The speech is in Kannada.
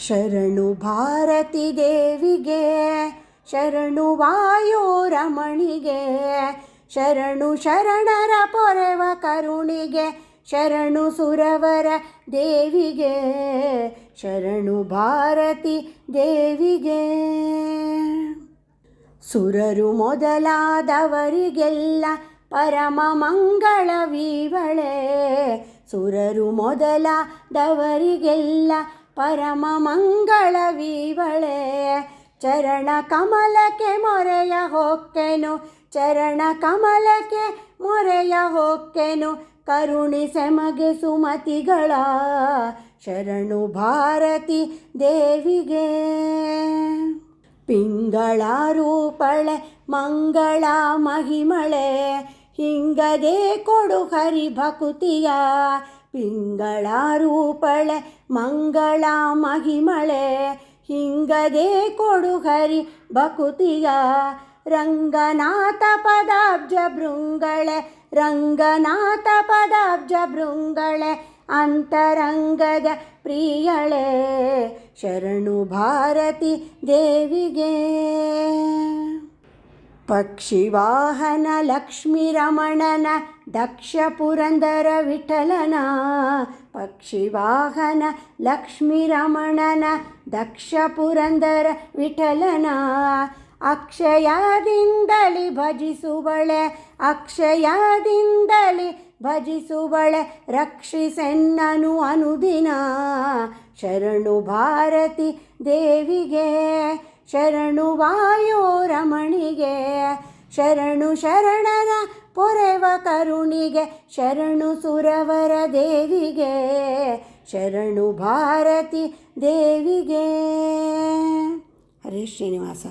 ಶರಣು ಭಾರತಿ ದೇವಿಗೆ, ಶರಣು ವಾಯೋರಮಣಿಗೆ ಶರಣು ಶರಣರ ಪೊರವ ಕರುಣಿಗೆ, ಶರಣು ಸುರವರ ದೇವಿಗೆ, ಶರಣು ಭಾರತಿ ದೇವಿಗೆ. ಸುರರು ಮೊದಲಾದವರಿಗೆಲ್ಲ ಪರಮ ಮಂಗಳವೀವಳೆ ಸುರರು ಮೊದಲಾದವರಿಗೆಲ್ಲ ಪರಮ ಮಂಗಳ ವಿವಳೆ ಚರಣ ಕಮಲಕ್ಕೆ ಮೊರೆಯ ಹೊಕ್ಕೆನು, ಚರಣ ಕಮಲಕ್ಕೆ ಮೊರೆಯ ಹೊಕ್ಕೆನು ಕರುಣಿಸೆಮಗೆ ಸುಮತಿಗಳ ಶರಣು ಭಾರತಿ ದೇವಿಗೆ. ಪಿಂಗಳ ರೂಪಳೆ ಮಂಗಳ ಮಹಿಮಳೆ, ಹಿಂಗದೆ ಕೊಡು ಹರಿ ಭಕುತಿಯ ಪಿಂಗಳ ರೂಪಳೆ ಮಂಗಳ ಮಹಿಮಳೆ, ಹಿಂಗದೆ ಕೊಡು ಹರಿ ಭಕುತಿಯ. ರಂಗನಾಥ ಪದಾಬ್ಜ ಭೃಂಗಳೆ, ರಂಗನಾಥ ಪದಾಬ್ಜ ಭೃಂಗಳೆ, ಅಂತರಂಗದ ಪ್ರಿಯಳೆ. ಶರಣು ಭಾರತಿ ದೇವಿಗೆ. ಪಕ್ಷಿವಾಹನ ಲಕ್ಷ್ಮೀ ರಮಣನ ದಕ್ಷ ಪುರಂದರ ವಿಠಲನ. ಪಕ್ಷಿವಾಹನ ಲಕ್ಷ್ಮೀ ರಮಣನ ದಕ್ಷ ಪುರಂದರ ವಿಠಲನ. ಅಕ್ಷಯದಿಂದಲಿ ಭಜಿಸುವಳೆ ಅಕ್ಷಯದಿಂದಲಿ ಭಜಿಸುವಳೆ, ರಕ್ಷಿಸೆನ್ನನು ಅನುದಿನ. ಶರಣು ಭಾರತಿ ದೇವಿಗೆ ಶರಣು ವಾಯೋ ರಮಣಿಗೆ, ಶರಣು ಶರಣರ ಪೊರೆವ ಕರುಣಿಗೆ, ಶರಣು ಸುರವರ ದೇವಿಗೆ, ಶರಣು ಭಾರತಿ ದೇವಿಗೆ. ಹರೇ ಶ್ರೀನಿವಾಸ.